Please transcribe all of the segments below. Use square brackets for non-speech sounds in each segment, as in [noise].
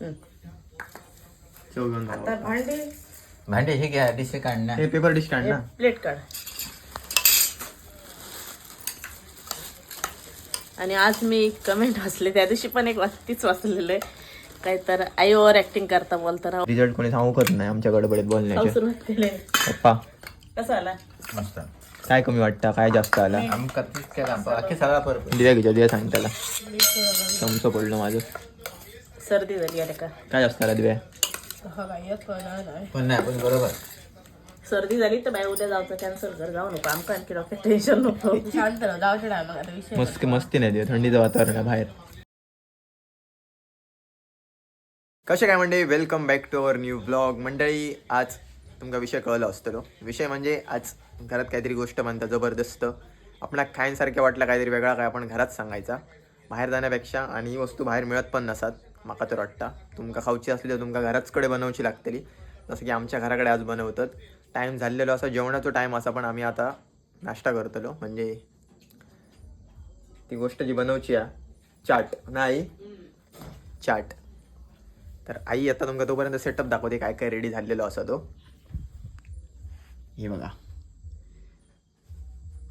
हम्म. चव घेऊन आता जाऊ. भांडी? भांडे हे घ्या डिश काढ ना हे पेपर डिश काढ ना प्लेट काढ. आणि आज मी कमेंट वाचले त्या दिवशी पण एक वाच- तीच वाचलेलं आहे. काय तर आई ओव्हर ऍक्टिंग करता बोलता राव. रिझल्ट कोणी सांगू करत नाही आमच्या गडबडीत बोलण्याचे. सुरुवात केले. पप्पा. कसं आला? मस्त. काय कमी वाटतं? काय जास्त आला? आमका तीच केला बाकी सगळा परत दिव्या दिव्या सांग त्याला. चमचं पडलं माझं. सर्दी झाली का? काय जास्त आला दिव्या? पण नाही पण बरोबर. सर्दी झाली तर बाय उद्या जायचं कॅन्सल कर जाऊ नको आमका आणखी डॉक्टर टेन्शन नको. [laughs] मस्त मस्ती नाही दिव्या थंडीचं वातावरण आहे बाहेर. कसे काय म्हणजे welcome back to our new blog मंडळी आज तुमका विषय कळलो असतलो. विषय म्हणजे आज घरात काहीतरी गोष्ट म्हणता जबरदस्त. आपण खायसारख्या वाटलं काहीतरी वेगळा काय आपण घरात सांगायचा. बाहेर जाण्यापेक्षा आणि ही वस्तू बाहेर मिळत पण नसत. म्हाका तर वाटतं. तुमकां खावची असली तर तुमकां घराच कडे बनवची लागतली. जसं की आमच्या घराकडे आज बनवतात. टाईम झालेलो असा जेवणाचा टाईम असा पण आम्ही आता नाश्ता करतलो. म्हणजे ती गोष्ट जी बनवची आहे चाट. नाही चाट. तर आई आता तुमका तोपर्यंत सेटअप दाखवते काय काय रेडी झालेलो असा तो. हे बघा.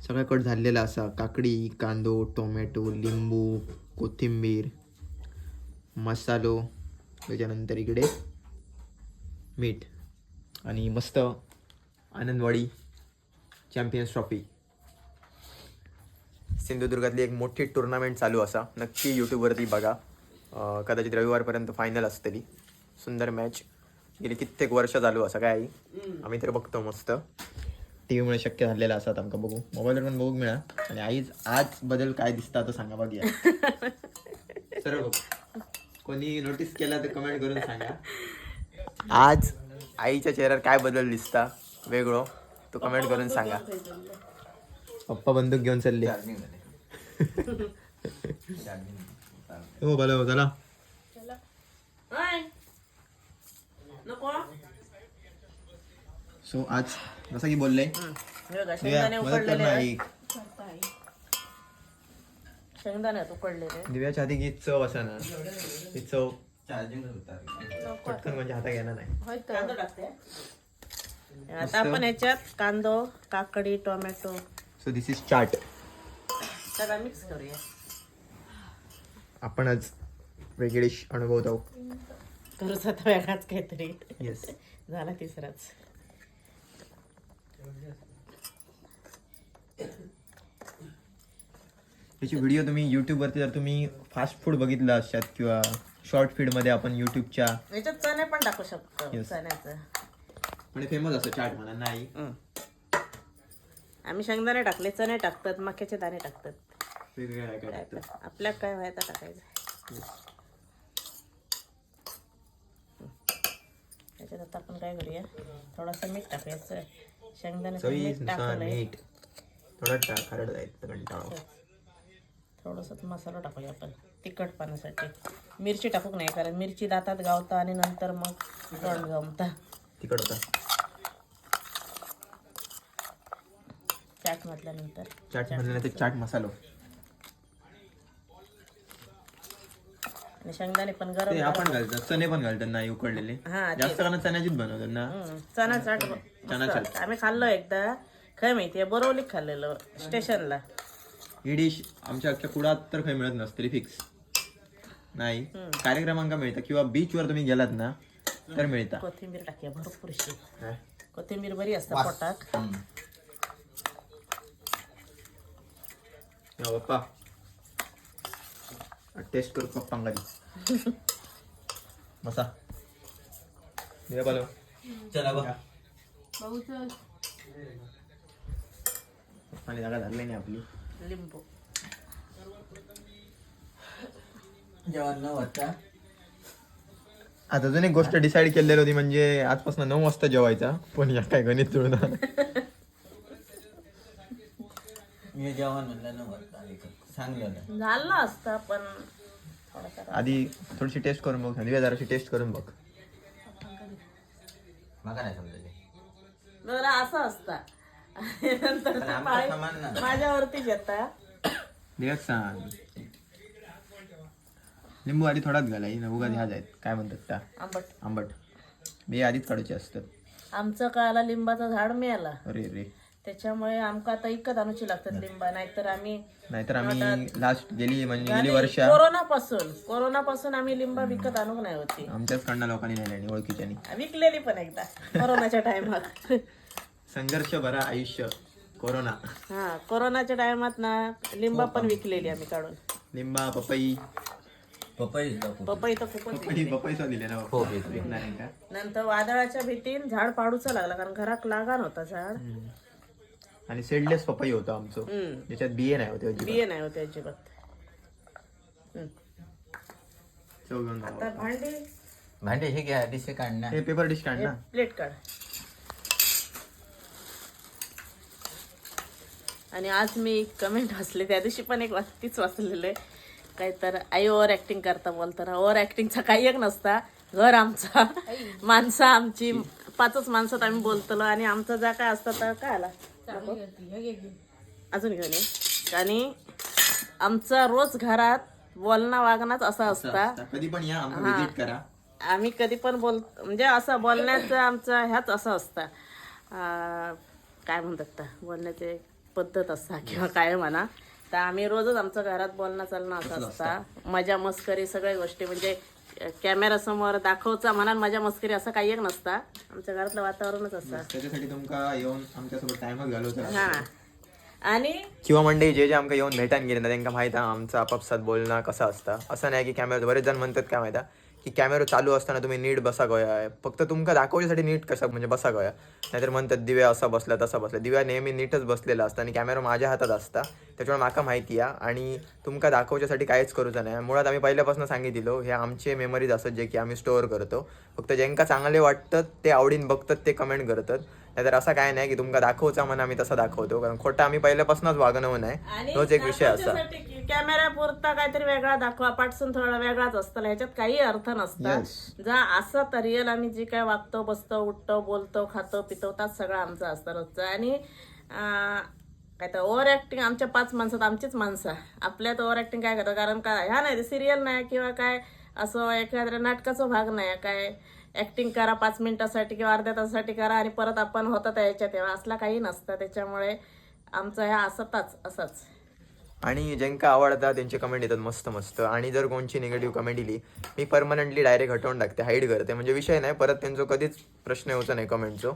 सगळं कट झालेला असा. काकडी कांदो टोमॅटो लिंबू कोथिंबीर. मसालो त्याच्यानंतर इकडे मीठ आणि मस्त आनंदवाडी चॅम्पियन्स ट्रॉफी. सिंधुदुर्गातली एक मोठी टुर्नामेंट चालू असा. नक्की यूट्यूबवरती बघा. कदाचित रविवारपर्यंत फायनल असतली सुंदर मॅच गेली कित्येक वर्ष चालू असा काय आई? आम्ही तर बघतो मस्त. टी व्हीमुळे शक्य झालेलं असतात आमका बघू. मोबाईलवर पण बघू मिळा. आणि आई आज बदल काय दिसता तर सांगा बघूया. [laughs] सरळ बघ. कोणी नोटीस केला तर कमेंट करून सांगा. आज आईच्या चेहऱ्यावर काय बदल दिसता? वेगळं. तो कमेंट करून सांगा. पप्पा बंदूक घेऊन चालले. हो भलं हो चला. नको. सो आज जसं की बोलले? हे बघा, शेंगदाणे मदत कर उकडलेले ना आहे. आई. शेंगदाणे आहेत उकडलेले. दिव्याच्या हाती ही चव असा ना. ती चव चार्जिंग होता. पटकन म्हणजे हाता घेणार नाही. आता आपण याच्यात कांदो काकडी tomato. So this is chaat सगळं मिक्स करूया. आपण आज वेगळी डिश अनुभवत आहोत करूच आता वेगळाच काहीतरी. येस झाला तिसराच. त्याची व्हिडिओ तुम्ही युट्यूबवरती जर तुम्ही फास्ट फूड बघितलं असतात किंवा शॉर्ट फीडमध्ये आपण युट्यूबच्या याच्यात चणे पण टाकू शकतो Yes. चण्याचं. म्हणजे फेमस असं चाट म्हणा नाही. आम्ही शेंगदाणे टाकले चणे टाकतात मक्याचे दाणे टाकतात. वेगवेगळ्या काय टाकतात. आपल्या काय व्हायचं टाकायचं त्याच्यात आता आपण काय करूया? थोडासा मीठ टाकायचं शेंगदाणे मीठ चवीनुसार टाकलंय. मीठ. थोडा खरड जायचं कंटाळा थोडंसं मसाला टाकूया आपण तिखट पाण्यासाठी. मिरची टाकूक नाही? कारण मिरची दातात गावता आणि नंतर मग तोंड गमता. तिखट होता. चाट म्हटल्यानंतर चाट म्हणलं ते चाट मसालो. आणि शेंगदाणे पण ते गरम आपण घालतात चणे पण घालतात नाही उकडलेले. हा ते. जास्त कारण चण्याचीच बनवतात ना. चणा चाट चणा चाट. वाटतं. आम्ही खाल्लो एकदा. काय माहितीये बोरवली खाल्लेलं स्टेशनला. ही डिश आमच्या अख्ख्या कुडात तर काही मिळत नसतली फिक्स नाही. कार्यक्रमांका मिळतं किंवा बीचवर तुम्ही गेलात ना तर मिळता. कोथिंबीर टाकूया भरपूरशी हा. कोथिंबीर बरी असते पोटात. या पप्पा टेस्ट करू पप्पांगा दी बसा. दिव्या बोलव चला बघ पप्पाने जागा धरली नाही आपली. लिंबू. जेवण न होता आता अजून एक गोष्ट डिसाईड केलेली होती म्हणजे आजपासून नऊ वाजता जेवायचा. पण या काय गणित जुळणार मी जेवण म्हणलं न होता सांगलं ना. झालं असतं पण थोडासा आधी थोडीशी टेस्ट करून बघ. दिव्या जराशी टेस्ट करून बघ. माका नाही समजले असं असतं. नंतर पण आमचं पाय सामान ना. माझ्यावरतीच येतात दिव्या सांग. लिंबू आधी थोडाच घाला ही उगा ह्या जायत काय म्हणतात त्या? आंबट. आंबट. बी आधीच काढायचे असतात. आमचं काला लिंबाचं झाड मिळाला. अरे रे. त्याच्यामुळे आमका आता इकत आणूची लागतात लिंबा. नाहीतर आम्ही नाहीतर आम्ही लास्ट गेली म्हणजे गेली वर्ष. कोरोना पासून कोरोना पासून आम्ही लिंबा विकत आणूक नाही होती. आमच्याच कडनं लोकांनी नेल्याने ओळखीच्यानी. विकलेली पण एकदा कोरोनाच्या टायमात संघर्ष भरा आयुष्य कोरोना. हा कोरोनाच्या टायमात ना लिंबा पण विकलेली आम्ही काढून. लिंबा पपई. पपई. पपई तर खूपच पपई पपईचा दिले ना हो. विकणार आहे का? नंतर वादळाच्या भीतीन झाड पाडूचा लागला कारण घरात लागान होता झाड. आणि सेडलेस पपई होतं आमचं. हम्म. ज्याच्यात बिये नाही होते अजिबात. बिये नाही होते अजिबात. हम्म. चव घेऊन जाऊ. आता भांडी भांडे हे घ्या डिशे काढणार. हे पेपर डिश काढ ना. प्लेट काढ. आणि आज मी कमेंट वाचले. त्या दिवशी पण एक वाच तीच वाचलेलं आहे. काय तर आई ओव्हर ऍक्टिंग करता बोलताना ओव्हर ऍक्टिंगचा काही एक नसता. घर आमचा. माणसं आमची. पाचच माणसात आम्ही बोलतलो आणि आमचं जा काय असतं तर काय आला? अजून घेऊन ये. आणि आमचा रोज घरात बोलणं वागणंच असा असता. कधी पण या करा. आम्ही कधी पण बोल म्हणजे असं बोलण्याचं आमचं ह्याच असं असतं. काय म्हणतात बोलण्याचे पद्धत असता किंवा काय म्हणा. तर आम्ही रोजच आमचं घरात बोलणं चालणं असं असता. मजा मस्करी सगळ्या गोष्टी म्हणजे कॅमेरासमोर दाखवचा म्हणा मजा मस्करी असं काही एक नसता. आमच्या घरातलं वातावरणच असतं त्याच्यासाठी तुमका येऊन आमच्यासोबत टाइमच घालवतो हा. आणि? किंवा मंडळी जे जे आमका येऊन भेटान गेले ना त्यांना माहीत आहे आमचं आपापसात बोलणं कसं असतं. असं नाही की कॅमेरा बरेच जण म्हणतात काय माहिती आहे, की कॅमेरा चालू असताना तुम्ही नीट बसा गोया. फक्त तुमका दाखवण्यासाठी नीट कसा म्हणजे बसा गोया. नाहीतर म्हणतात दिव्या असा बसला तसा बसला. दिव्या नेहमी नीटच बसलेला असता आणि कॅमेरा माझ्या हातात असता. त्याच्यामुळे माका माहिती आहे आणि तुमका दाखवण्यासाठी काहीच करूचं नाही. मुळात आम्ही पहिल्यापासून सांगितलं हे आमचे मेमरीज असत जे की आम्ही स्टोअर करतो. फक्त ज्यांका चांगले वाटतात ते आवडीन बघतात ते कमेंट करतात. नाहीतर असं काय नाही की तुमका दाखवचा म्हणून आम्ही तसा दाखवतो. कारण खोटं आम्ही पहिल्यापासूनच वागणं नाही. तोच एक विषय असा. कॅमेरा पुरता काहीतरी वेगळा दाखवा पाठसून थोडा वेगळाच असतं. ह्याच्यात काही अर्थ नसता. जा असं तर रिअल आम्ही जे काय वागतो बसतो उठतो बोलतो खातो पितो त्याच सगळं आमचं असतं रोजचं. आणि काय तर ओव्हर ऍक्टिंग आमच्या पाच माणसात आमचीच माणसं. आपल्यात ओव्हर ऍक्टिंग काय करतात? कारण काय ह्या नाही सिरियल नाही किंवा काय असं एखाद्या नाटकाचा भाग नाही. काय ऍक्टिंग करा पाच मिनिटासाठी किंवा अर्ध्या तासासाठी करा आणि परत आपण होता त्याच्यात. तेव्हा असला काही नसतं. त्याच्यामुळे आमचं ह्या असताच असंच. आणि ज्यांका आवडता त्यांचे कमेंट येतात मस्त मस्त. आणि जर कोणची निगेटिव्ह कमेंट दिली मी परमनंटली डायरेक्ट हटवून टाकते हाईड करते. म्हणजे विषय नाही परत त्यांचं कधीच प्रश्न होता नाही कमेंटचो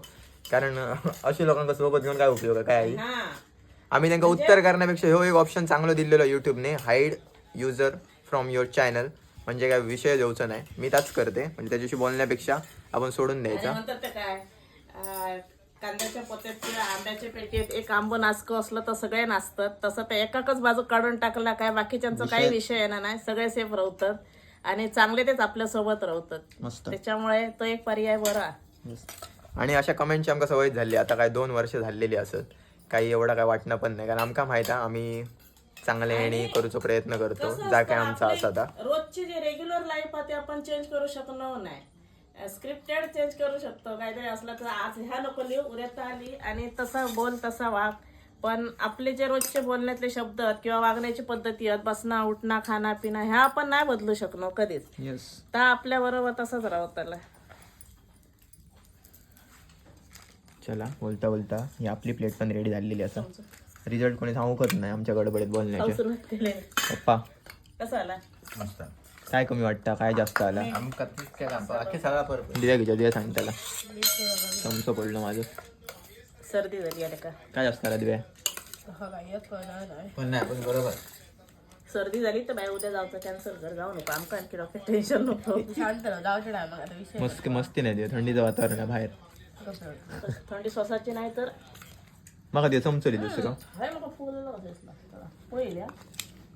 कारण अशी लोकांना सोबत घेऊन काय उपयोग आहे? काय आहे? हा. आम्ही त्यांना उत्तर करण्यापेक्षा हो एक ऑप्शन चांगलं दिलेलं युट्यूबने hide user from your channel म्हणजे काय विषय द्यायचा नाही. मी त्याच करते. म्हणजे त्याच्याशी बोलण्यापेक्षा आपण सोडून द्यायचा. कांद्याच्या पोत्यात किंवा आंब्याच्या पेटीत एक आंब नाचकं असलं तर सगळे नाचतात. तसं ते एकाकच बाजू काढून टाकला काय बाकीच्यांचा काही विषय येणार नाही. सगळे सेफ राहतात आणि चांगले तेच आपल्यासोबत राहतात त्याच्यामुळे तो एक पर्याय बरा. आणि अशा कमेंटची आमका सवय झाली. आता काय दोन वर्ष झालेली असत काही एवढं काय वाटणं पण नाही. कारण आमका माहीत आहे आम्ही चांगले येणे करूचो प्रयत्न करतो. जा काय आमचा असा रोजची जी रेग्युलर लाईफ आहे ते आपण चेंज करू शकणार नाही. स्क्रिप्टेड चेंज करू शकतो. काहीतरी असलं तर आज ह्या नको लिहू उद्या आली आणि तसा बोल तसा वाग. पण आपले जे रोजचे बोलण्यातले शब्द आहेत किंवा वागण्याची पद्धती आहेत बसणं उठणं खाणं पिणं ह्या आपण नाही बदलू शकलो कधीच. येस तर आपल्या बरोबर तसंच राहत त्याला. चला बोलता बोलता. ही आपली प्लेट पण रेडी झालेली असा रिझल्ट कोणी सांगूकच नाही आमच्या गडबडीत बोलण्याचे. पप्पा. कसं आला? मस्त. काय कमी वाटतं? काय जास्त आला? आमका तीच केला बाकी सगळा परफेक्ट दिया घ्या दिया सांग त्याला. चमचं पडलं माझं. सर्दी झाली आले का? काय जास्त आला दिव्या? पण नाही. पण बरोबर. सर्दी झाली तर बाय उद्या जायचं कॅन्सल कर जाऊ नको. आमका आणखी डॉक्टर टेन्शन नको. मस्त मस्ती नाही दिव्या थंडीचं वातावरण आहे बाहेर. थंडी स्वसाची नाही तर? मग दिवस चमचं दिलं दुसरं हाय मग फुल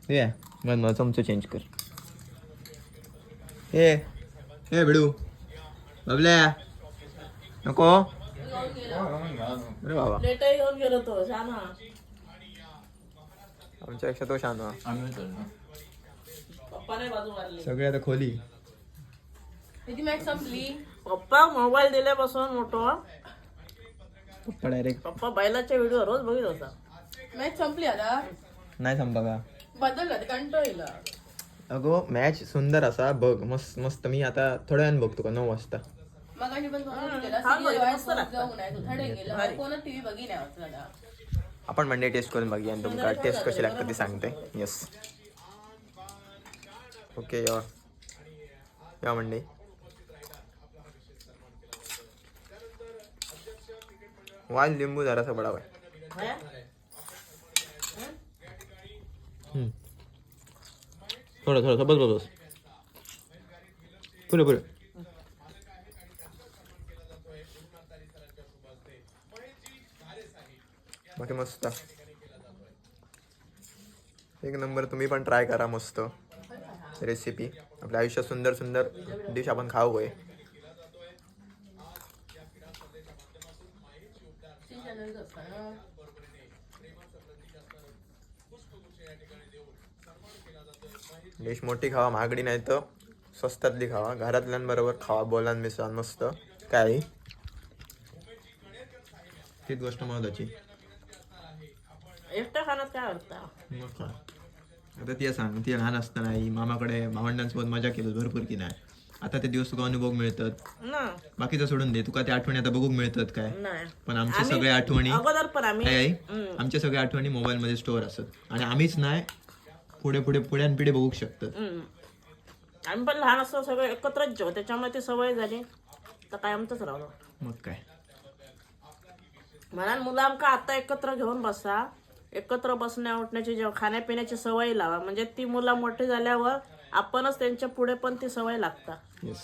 दिव्या मग मला चमचं चेंज कर. ए ए भिडू बबल्या नको अरे बाबा प्लेटही घेऊन गेलो तो छान हा. आमच्यापेक्षा तो आम्ही पप्पाने बाजू मारली सगळे आता खोली पप्पा मोबाईल दिल्यापासून मोठो पप्पा डायरेक्ट पप्पा बैलाचे व्हिडिओ रोज बघित होता मॅच संपली आता नाही संपा का बदलला ते कंटाळीला अगो मॅच सुंदर असा बघ मस्त मस्त. मी आता थोड्या वेळाने बघतो का? नऊ वाजता. मगाशी पण दोन केला हा, सिरियल बघ, वाईज मस्त लागतं. जाऊन आहे तू थडे गेलं. कोण टीव्ही बघी नाही वाचला आपण मंडे टेस्ट करून बघूया आणि तुमका टेस्ट कशी लागते ती सांगते. येस ओके या. या मंडे वाल लिंबू जरासा बडावा हे? थोडं थोडं बस बस बस. पुरे पुरे बाकी मस्त. एक नंबर तुम्ही पण ट्राय करा मस्त. रेसिपी आपल्या आयुष्यात सुंदर सुंदर डिश आपण खाऊ होय. डिश मोठी खावा महागडी नाही तर स्वस्तातली खावा. घरातल्यांबरोबर खावा बोलान मिसळून मस्त. काय? तीच गोष्ट महत्वाची. एकटं खाण्यात काय अर्थ मग काय आता ती सांग ती लहान असताना आई मामाकडे भावंडांसोबत मजा केली भरपूर की नाही आता ते दिवस तुका अनुभव मिळतात. ना. बाकीचं सोडून दे तुका त्या आठवणी आता बघूक मिळतात काय? नाही पण आमच्या आम्ही- सगळ्या आठवणी अगोदर पण आम्ही आई आई हम्म. आमच्या सगळ्या आठवणी मोबाईल मध्ये स्टोअर असत आणि आम्हीच नाही पुढे पुढे पुढ्यान पिढे बघू शकतात. हम्म. आम्ही पण लहान असतो सगळं एकत्रच जेव त्याच्यामुळे ती सवय झाली. तर काय आमचंच राहलो मग काय? म्हणा मुलं आमका आता एकत्र घेऊन बसा. एकत्र बसण्या उठण्याची जेव्हा खाण्यापिण्याची सवय लावा. म्हणजे ती मुलं मोठी झाल्यावर आपणच त्यांच्या पुढे पण ती सवय लागता. येस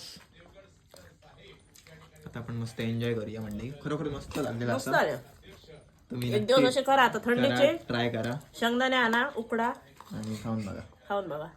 आता आपण मस्त एन्जॉय करूया म्हणजे खरोखर मस्त लागलेला मस्त असं. आले तुम्ही एक दिवस असे करा आता थंडीचे. ट्राय करा. शेंगदाणे आणा उकडा. आणि खाऊन बघा खाऊन बघा